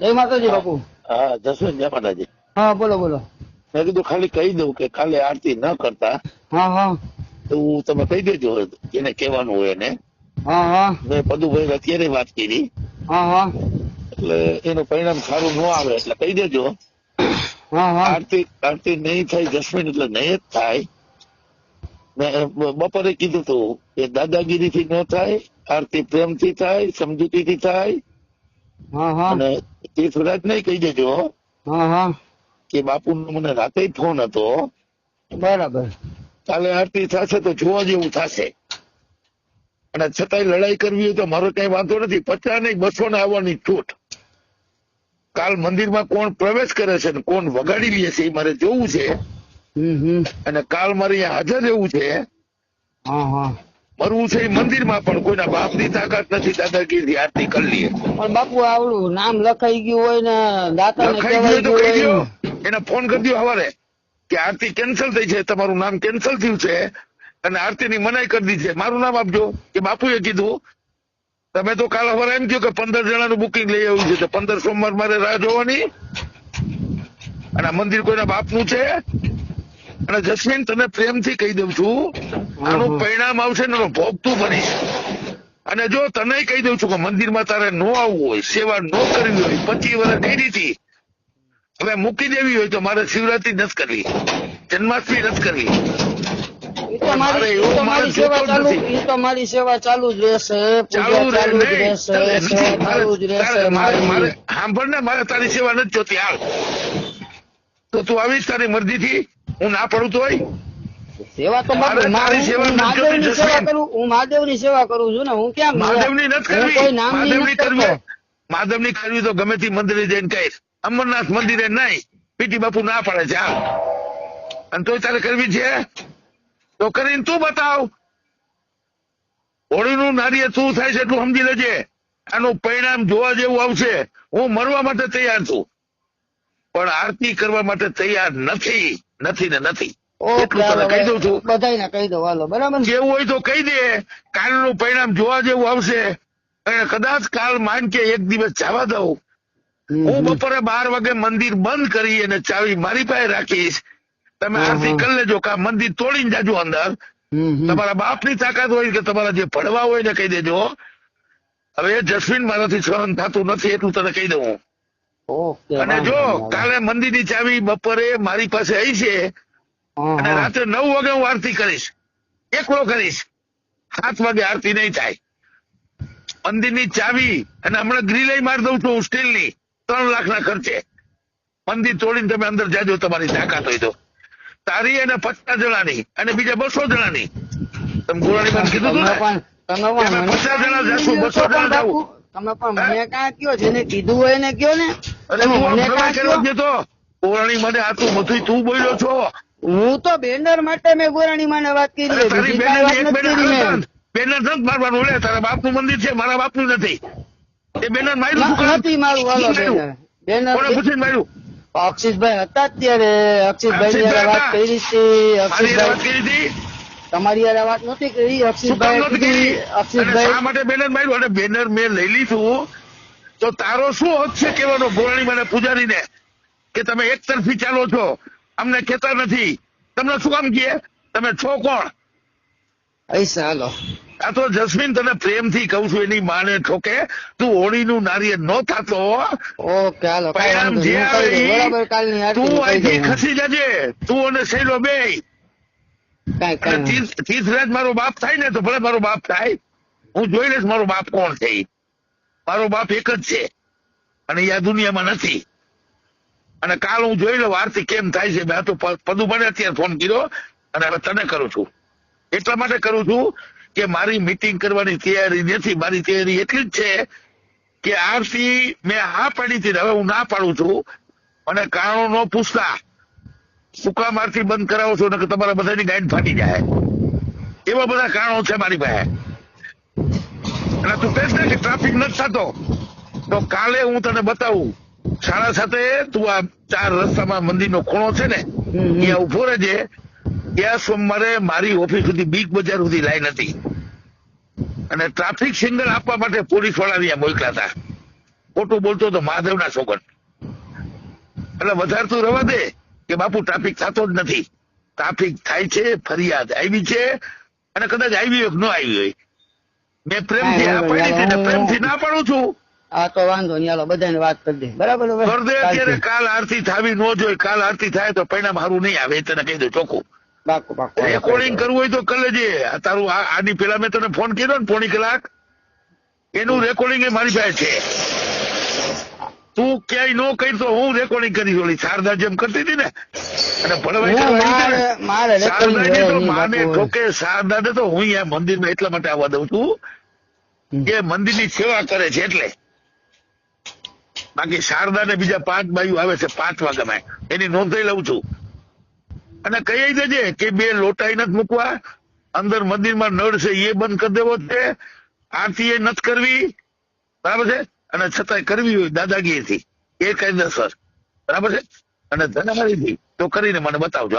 જય માતાજી બાપુ. હા જસવંત જય માતાજી. હા બોલો બોલો. મેં કીધું ખાલી કહી દઉં કે કાલે આરતી ન કરતા. હા હા. તો તમે કહી દેજો એને કહેવાનું હોય એને. હા હા. મેં પદુભાઈ અત્યારે વાત કરી. હા હા. એટલે એનું પરિણામ સારું ન આવે એટલે કહી દેજો. હા હા. આરતી આરતી નહીં થાય જસ્મીન એટલે નહીં જ થાય. બપોરે કીધું તું કે દાદાગીરી થી ન થાય આરતી પ્રેમથી થાય સમજૂતી થી થાય હા એ અને તીર્થરાજ કહી દેજો કે બાપુ નો મને રાતે ફોન હતો. બરાબર. કાલે આરતી થશે તો જોવા જેવું થશે. અને છતાંય લડાઈ કરવી હોય તો મારો કઈ વાંધો નથી. પચાસ નહીં બસો ને આવવાની છૂટ. કાલ મંદિરમાં કોણ પ્રવેશ કરે છે ને કોણ વગાડી લે છે એ મારે જોવું છે. અને કાલ મારે અહીંયા હાજર રહેવું છે. હા હા. મરવું છે મંદિરમાં પણ કોઈના બાપની તાકાત નથી દાદાગીરી આરતી કરી લઈએ. પણ બાપુ આવડું નામ લખાઈ ગયું હોય ને દાતા લખાઈ ગયું કહી દો એને ફોન કરી દો હવારે કે આરતી કેન્સલ થઈ છે તમારું નામ કેન્સલ થયું છે અને આરતીની મનાઈ કરી દીધી છે. મારું નામ આપજો. કે બાપુએ કીધું તમે તો કાલ હવારે એમ કહ્યું કે પંદર જણાનું બુકિંગ લઈ આવ્યું છે તો પંદર સોમવાર મારે રાહ જોવાની. અને મંદિર કોઈના બાપનું છે? અને જસ્મીન તને પ્રેમથી કહી દઉં છું આનું પરિણામ આવશે ને એનો ભોગ તું બનીશ અને જો તને કહી દઉં છું કે મંદિરમાં તારે નો આવવું હોય સેવા નો કરવી હોય પચીસ વર્ષ કરી દીધી હવે મૂકી દેવી હોય તો મારે શિવરાત્રી નથી કરવી જન્માષ્ટમી નથી કરવી. મારી સેવા ચાલુ જ રહેશે ચાલુ જ રહેશે ચાલે જ મારે સાંભળ ને મારે તારી સેવા નથી જોતી. હાલ. તો તું આવીશ તારી મરજીથી હું ના પડું તોય? સેવા તો મારે સેવા કરું હું મહાદેવની સેવા કરું છું ને હું ક્યાં મહાદેવની નથી કરવી. મહાદેવની કરવી. મહાદેવની કરવી તો ગમે તે મંદિરે જઈને કહીશ. અમરનાથ મંદિરે નહીં. પીટી બાપુ ના પાડે છે અને તોય તારે કરવી છે? તો કરીને તું બતાવ. હોળીનું નારિયેળ શું થાય છે એટલું સમજી લેજે. આનું પરિણામ જોવા જેવું આવશે. હું મરવા માટે તૈયાર છું. પણ આરતી કરવા માટે તૈયાર નથી. નથી ને નથી. કહી દઉં છું. બધાને કહી હાલો બરાબર હોય તો કહી દે. કાલનું પરિણામ જોવા જેવું આવશે. અને કદાચ કાલ માન કે એક દિવસ જવા દઉં. હું બપોરે બાર વાગે મંદિર બંધ કરી અને ચાવી મારી પાસે રાખીશ. તમે આરતી કરી લેજો કા મંદિર તોડીને જાજો અંદર. તમારા બાપની તાકાત હોય કે તમારા જે પડવા હોય ને કહી દેજો. હવે જસ્મીન મારાથી સહન થતું નથી એટલું તને કહી દઉં. અને જો કાલે મંદિરની ચાવી બપોરે મારી પાસે આવી છે અને રાત્રે નવ વાગે હું આરતી કરીશ. એકલો કરીશ. સાત વાગે આરતી નહીં થાય. મંદિરની ચાવી અને હમણાં ગ્રીલ મારી દઉં છું હું સ્ટીલની. ત્રણ લાખના ખર્ચે. મંદિર તોડીને તમે અંદર જાજો તમારી તાકાત હોય તો. તારી અને પચાસ જણાની અને બીજા બસો જણાની. તમે ગોળાની મને કીધું હતું ને પચાસ જણા જાશું, બસો જણા બાપુ. તમે પણ મને કાંઈ કયો જેને કીધું હોય એને કયો ને? અરે કાં ફરવા જતો ગોરાણી મને આટલું બધું તું બોલ્યો છો? હું તો બેનર માટે મેં ગોરાણી માને વાત કરી તારી બેનર એક નથી બેનર બેનર નથી મારવાનું લે તારા બાપનું મંદિર છે મારા બાપનું નથી. એ બેનર માર્યું નથી મારું વાલો બેનર. બેનર પૂછીને માર્યું? અક્ષિતભાઈ હતા ત્યારે અક્ષિતભાઈ વાત કરી હતી. અક્ષિતભાઈ તમારી યાર વાત નથી કરી. અક્ષિતભાઈ અક્ષિતભાઈ માટે બેનર માર્યું? અને બેનર મેં લઈ લીધું. તો તારો શું હક છે કેવાનો ગોરાણી મને પૂજારીને કે તમે એક તરફી ચાલો છો. અમને કહેતા નથી. તમને શું કામ કહે? તમે છો કોણ? હાલો. આ તો જસ્મીન તને પ્રેમથી કહું છું એની માને ઠોકે. તું હોળીનું નારિયેળ ન થાતો ઓકે હાલો બરાબર કાલની તું અહીંથી ખસી જજે. તું અને શૈલો બે. તીર્થરાજ મારો બાપ થાય ને તો ભલે મારો બાપ થાય. હું જોઈ લઈશ મારો બાપ કોણ છે. મારો બાપ એક જ છે. અને એ આ દુનિયામાં નથી. અને કાલ હું જોઈ લઉં આરતી કેમ થાય છે. મેં તો પ- પદુભાઈને અત્યારે ફોન કર્યો અને હવે તને કરું છું. એટલા માટે કરું છું કે મારી મિટિંગ કરવાની તૈયારી નથી. મારી તૈયારી એટલી જ છે કે આરતી મેં હા પાડી હતી હવે હું ના પાડું છું. અને કારણો ન પૂછતા. શું કામ આરતી બંધ કરાવો છો? ને તમારા બધાની ગાઈડ ફાટી જાય. એવા બધા કારણો છે મારી પાસે. અને તું કહીશ ને કે ટ્રાફિક નથી થતો. તો કાલે હું તને બતાવું. શાળા સાથે તું આ ચાર રસ્તામાં મંદિરનો ખૂણો છે ને. ત્યાં ઊભો રહેજે. ત્યાં સોમવારે મારી ઓફિસ સુધી બિગ બજાર સુધી લાઈન હતી. અને ટ્રાફિક સિગ્નલ આપવા માટે પોલીસવાળા ત્યાં મોકલા હતા. ખોટું બોલતો તો મહાદેવના સોગન એટલે વધારે તું રવા દે કે બાપુ ટ્રાફિક થતો જ નથી. ટ્રાફિક થાય છે ફરિયાદ આવી છે અને કદાચ આવી હોય ન આવી હોય. મેં પ્રેમથી હા, આ બરાબર. પાડી છે ને પ્રેમથી ના પાડું છું. આ તો વાંધો નહીં હાલો બધાને વાત કરી દે. બરાબર હવે? દે અત્યારે કાલ આરતી થાવી ન જોઈએ કાલ આરતી થાય તો પરિણામ સારું નહીં આવે તને કહી દઉં ચોખ્ખું. પાકું પાકું હાલો, રેકોર્ડિંગ કરવું હોય તો કરી લેજે. તારું આની પેલા મેં તને ફોન કર્યો ને પોણી કલાક. એનું રેકોર્ડિંગ એ મારી પાસે છે. તું ક્યાંય નો કરી તો હું રેકોર્ડિંગ કરી ઓલી શારદા જેમ કરતી હતી ને. અને ભળવાઈ હું મારે ને, મારે recording શારદાજી રહે તો માને. ઠોકે શારદાને તો હું અહીંયા મંદિરમાં એટલા માટે આવવા દઉં છું. મંદિર મંદિરની સેવા કરે છે એટલે. બાકી શારદા ને બીજા પાંચ બાયુ આવે છે પાંચ વાગ્યામાં એની નોંધાઈ લઉં છું. અને કહી દેજે કે બે લોટાઈ નથી મૂકવા. અંદર મંદિરમાં નળ છે એ બંધ કરી દેવો છે. આરતી એ નથી કરવી. બરાબર છે? અને છતાંય કરવી હોય દાદાગીરીથી. એ કાયદેસર. બરાબર છે? અને ધનામારીથી તો કરીને મને બતાવજો.